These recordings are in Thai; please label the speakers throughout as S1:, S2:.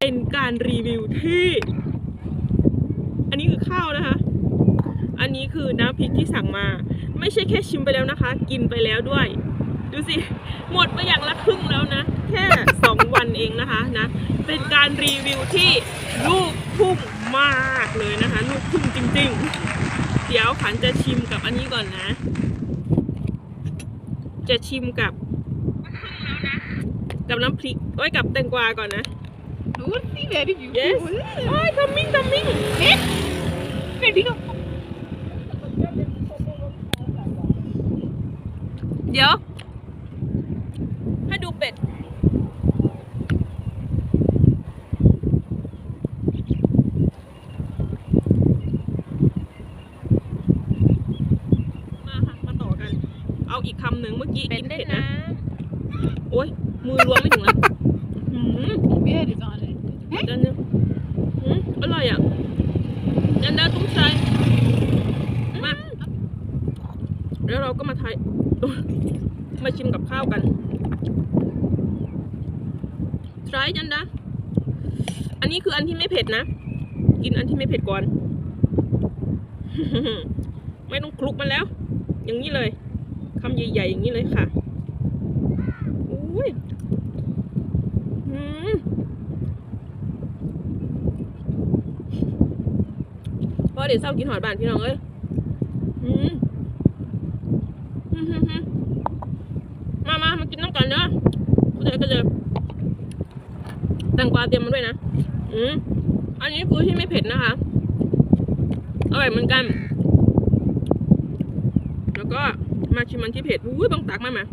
S1: เป็นการรีวิวที่ อันนี้คือข้าวนะคะ อันนี้คือน้ำพริกที่สั่งมา ไม่ใช่แค่ชิมไปแล้วนะคะ กินไปแล้วด้วย ดูสิ หมดไปอย่างละครึ่งแล้วนะ แค่ 2 วันเองนะคะนะ เป็นการรีวิวที่ลูกทุ่งมากเลยนะคะ ลูกทุ่งจริง ๆ เดี๋ยวขันจะชิมกับอันนี้ก่อนนะ จะชิมกับกับน้ำพริกไว้ยกับแตงกวาก่อนนะ
S2: Lucy, very beautiful.
S1: yes โอ้ยทำมิ่งทำมิ่ง
S2: Very good.
S1: เดี๋ยว ให้ดูเป็ด มาค่ะ มาต่อกัน เอาอีกคำหนึ่งเมื่อกี้กินเผ็ดนะ โอ้ยมือรวมไม่ถึงแล้ว อืม
S2: Where is on it?
S1: อันนึงอืมอร่อยอะยันดาตุ้งใจมาแล้วเราก็มาทายมาชิมกับข้าวกันทรายยันดาอันนี้คืออันที่ไม่เผ็ดนะ กินอันที่ไม่เผ็ดก่อน ไม่ต้องคลุกมันแล้ว อย่างนี้เลยคำใหญ่ๆอย่างนี้เลยค่ะอุ้ยอืม เดี๋ยวเศร้ากินหอดบานพี่น้องเอ้ยมามามากินน้ำกันเด้อผู้ชายก็จะแตงกวาเตรียมมาด้วยนะ อืมอันนี้คือที่ไม่เผ็ดนะคะ อร่อยเหมือนกัน แล้วก็มาชิมมันที่เผ็ดอุ้ยบังตักมามา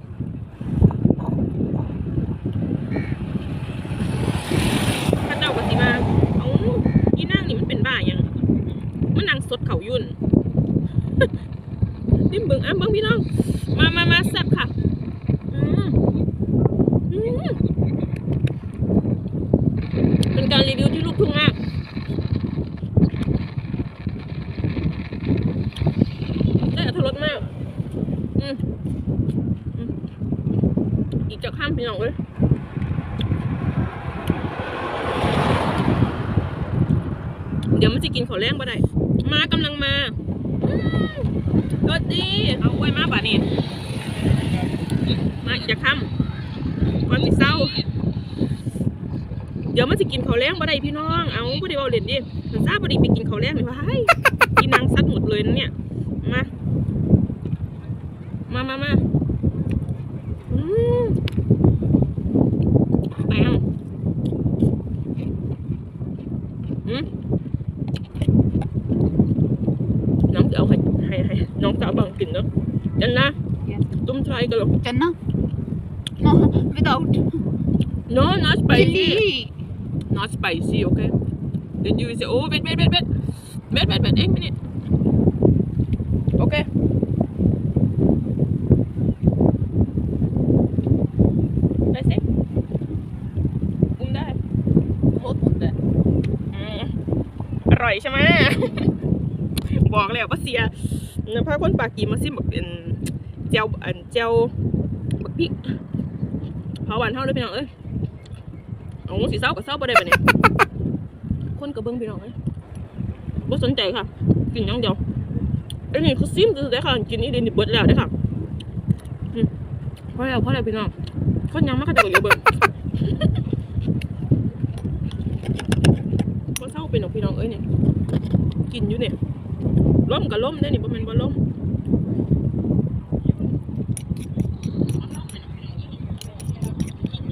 S1: ข้าเจ้ากับสีมาเอ้าอีนั่งนี่มันเป็นบ้ายัง มันนางสดเขายุ่น นิ่มเบิ่งอะเบิ่งพี่น้อง มามามาแซ่บค่ะ อืมอืมเป็นการรีวิวที่ลูกทุ่งมาก ได้อรถรสมาก อืมอีกจะข้ามพี่น้องเลยเดี๋ยวมันจะกินขอแรงบ่ได้ มากำลังมาอืมรสดี เอาไว้มาบ่านี่มาอีกจะค่ำก่อนสิเศร้า เดี๋ยวมันจะกินขอแรงบ่ได้พี่น้อง เอาบ่ได้เอาเล่นดิมันทราบบ่ได้ไปกินขอแรงเลยว่าให้กินนางซัดหมดเลยนะเนี่ย มา มามามาอืมแปงอืม น้องจะเอาให้ให้ให้น้องสาวบางกินเนาะยันนะ
S2: Yes.
S1: ตุ้มไทรกันหรอ
S2: Channa? No, without.
S1: no not spicy
S2: Chili.
S1: not spicy okay then you will say oh wait wait wait wait wait wait wait เอ็ก อยใช่ไหมบอกเลยว่าเสียนะพาคนปากกีมาซิมบอกเป็นเจียวอันเจียวบักพริกเผาหวานเท่าเลยพี่น้องเอ้ยเอาสีเศร้ากับเศร้าประเดี๋ยวนี้คนกับเบิ้งพี่น้องเอ้ยบ่สนใจค่ะ กินอย่างเดียวไอ้นี่คือซิมจะได้ค่ะกินนี่เดนี่เบิร์ดแล้วได้ค่ะอืมพอแล้วพอแล้วพี่น้องคนยังไม่เข้าใจกับเบิ้งก็ เอ้ยเนี่ยกินอยู่เนี่ยล่มกับล่มได้นี่บ่แม่นบ่ล่ม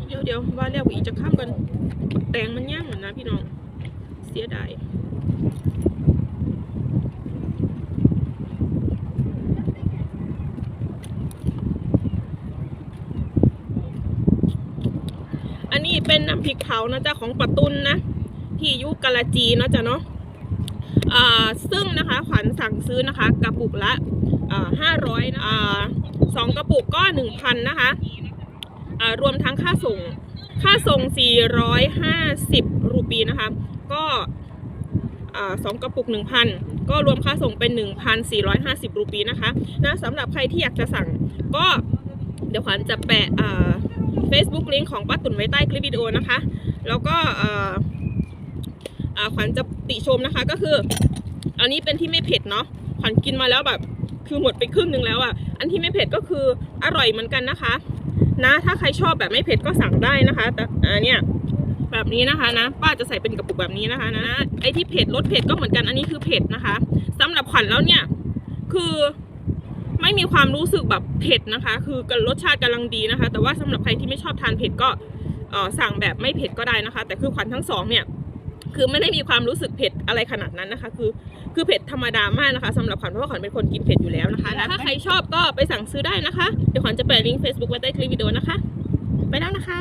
S1: เดี๋ยวเดี๋ยวว่าแล้วอีกจะข้ามกันแตงมันย่างเหมือนนะพี่น้องเสียดายอันนี้เป็นน้ำพริกเผานะจ๊ะของปะตุนนะ ที่ยุกาลาจีเนาะจ้ะเนาะซึ่งนะคะขวัญสั่งซื้อนะคะกระปุกละห้าร้อยสองกระปุกก็หนึ่งพันนะคะรวมทั้งค่าส่งค่าส่งสี่ร้อยห้าสิบรูปีนะคะ ก็สองกระปุกหนึ่งพันก็รวมค่าส่งเป็นหนึ่งพันสี่ร้อยห้าสิบรูปีนะคะนะสำหรับใครที่อยากจะสั่งก็เดี๋ยวขวัญจะแปะอ่า Facebook ลิงก์ของป้าตุ่นไว้ใต้คลิปวิดีโอนะคะ แล้วก็ ขวัญจะติชมนะคะก็คือ อันนี้เป็นที่ไม่เผ็ดเนาะขวัญกินมาแล้วแบบคือหมดไปครึ่งหนึ่งแล้วอะ่ะอันที่ไม่เผ็ดก็คืออร่อยเหมือนกันนะคะ นะถ้าใครชอบแบบไม่เผ็ดก็สั่งได้นะคะ แต่อันเนี้ยแบบนี้นะคะนะป้าจะใส่เป็นกระปุกแบบนี้นะคะนะไอที่เผ็ดรสเผ็ดก็เหมือนกันอันนี้คือเผ็ดนะคะสำหรับขวัญแล้วเนี่ยคือไม่มีความรู้สึกแบบเผ็ดนะคะ คือรสชาติกำลังดีนะคะ แต่ว่าสำหรับใครที่ไม่ชอบทานเผ็ดก็เออสั่งแบบไม่เผ็ดก็ได้นะคะ แต่คือขวัญทั้งสองเนี่ย คือไม่ได้มีความรู้สึกเผ็ดอะไรขนาดนั้นนะคะ คือคือเผ็ดธรรมดามากนะคะสำหรับขวัญเพราะว่าขวัญเป็นคนกินเผ็ดอยู่แล้วนะคะถ้าใครชอบก็ไปสั่งซื้อได้นะคะ เดี๋ยวขวัญจะแปะลิงก์ Facebook ไว้ใต้คลิปวิดีโอนะคะ ไปแล้วนะคะ